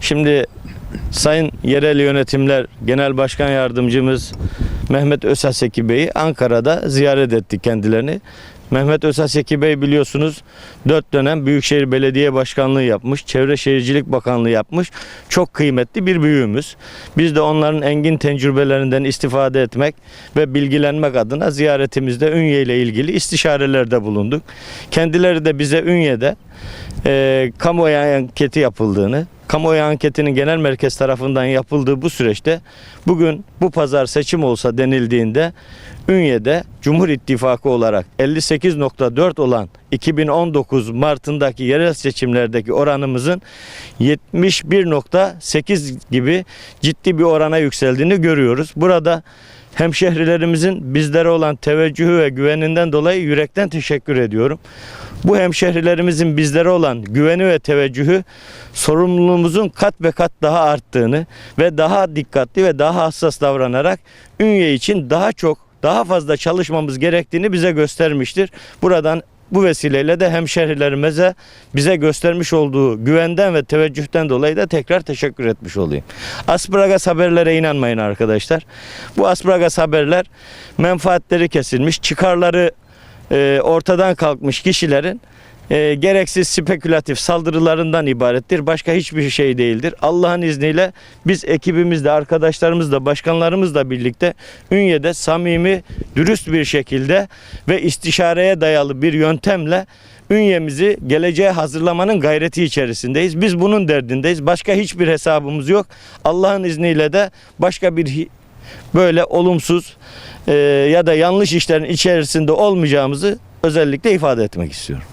Şimdi Sayın Yerel Yönetimler Genel Başkan Yardımcımız Mehmet Ösaseki Bey'i Ankara'da ziyaret ettik kendilerini. Mehmet Ösaseki Bey biliyorsunuz 4 dönem Büyükşehir Belediye Başkanlığı yapmış, Çevre Şehircilik Bakanlığı yapmış. Çok kıymetli bir büyüğümüz. Biz de onların engin tecrübelerinden istifade etmek ve bilgilenmek adına ziyaretimizde Ünye ile ilgili istişarelerde bulunduk. Kendileri de bize Ünye'de e, kamuoyu anketi yapıldığını, kamuoyu anketinin genel merkez tarafından yapıldığı bu süreçte bugün bu pazar seçim olsa denildiğinde Ünye'de Cumhur İttifakı olarak 58.4 olan 2019 Mart'ındaki yerel seçimlerdeki oranımızın 71.8 gibi ciddi bir orana yükseldiğini görüyoruz. Burada hemşehrilerimizin bizlere olan teveccühü ve güveninden dolayı yürekten teşekkür ediyorum. Bu hemşehrilerimizin bizlere olan güveni ve teveccühü sorumluluğumuzun kat ve kat daha arttığını ve daha dikkatli ve daha hassas davranarak Ünye için daha çok daha fazla çalışmamız gerektiğini bize göstermiştir. Buradan bu vesileyle de hemşehrilerimize bize göstermiş olduğu güvenden ve teveccühten dolayı da tekrar teşekkür etmiş olayım. Aspragas haberlere inanmayın arkadaşlar. Bu Aspragas haberler menfaatleri kesilmiş, çıkarları e, ortadan kalkmış kişilerin e, gereksiz spekülatif saldırılarından ibarettir. Başka hiçbir şey değildir. Allah'ın izniyle biz ekibimizle, arkadaşlarımızla, başkanlarımızla birlikte Ünye'de samimi, dürüst bir şekilde ve istişareye dayalı bir yöntemle Ünye'mizi geleceğe hazırlamanın gayreti içerisindeyiz. Biz bunun derdindeyiz. Başka hiçbir hesabımız yok. Allah'ın izniyle de başka bir böyle olumsuz e, ya da yanlış işlerin içerisinde olmayacağımızı özellikle ifade etmek istiyorum.